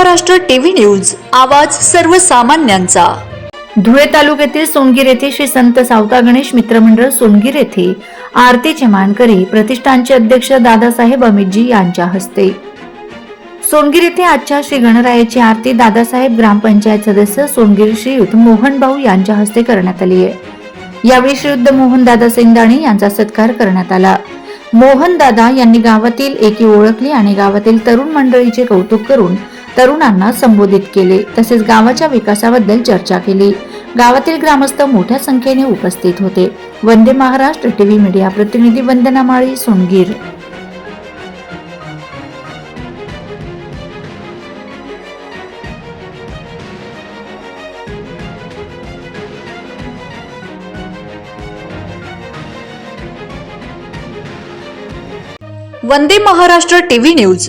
Maharashtra TV news आवाज सर्वसामान्यांचा. धुळे तालुक्यातील सोनगीर येथे श्री संत सावता गणेश मित्रमंडळ सोनगीर येथे आरतीचे मानकरी प्रतिष्ठानचे अध्यक्ष दादासाहेब अमितजी यांच्या हस्ते. सोनगीर येथे आजच्या श्री गणरायाची आरती दादासाहेब ग्रामपंचायत सदस्य सोनगीर श्रीयुत मोहन भाऊ यांच्या हस्ते करण्यात आली आहे. यावेळी श्रीयुद्ध मोहन दादा सेंदाणी यांचा सत्कार करण्यात आला. मोहन दादा यांनी गावातील एकी ओळखली आणि गावातील तरुण मंडळीचे कौतुक करून तरुणांना संबोधित केले. तसेच गावाच्या विकासाबद्दल चर्चा केली. गावातील ग्रामस्थ मोठ्या संख्येने उपस्थित होते. वंदे महाराष्ट्र टीव्ही मीडिया प्रतिनिधी वंदना माळी सोनगीर. वंदे महाराष्ट्र टीव्ही न्यूज.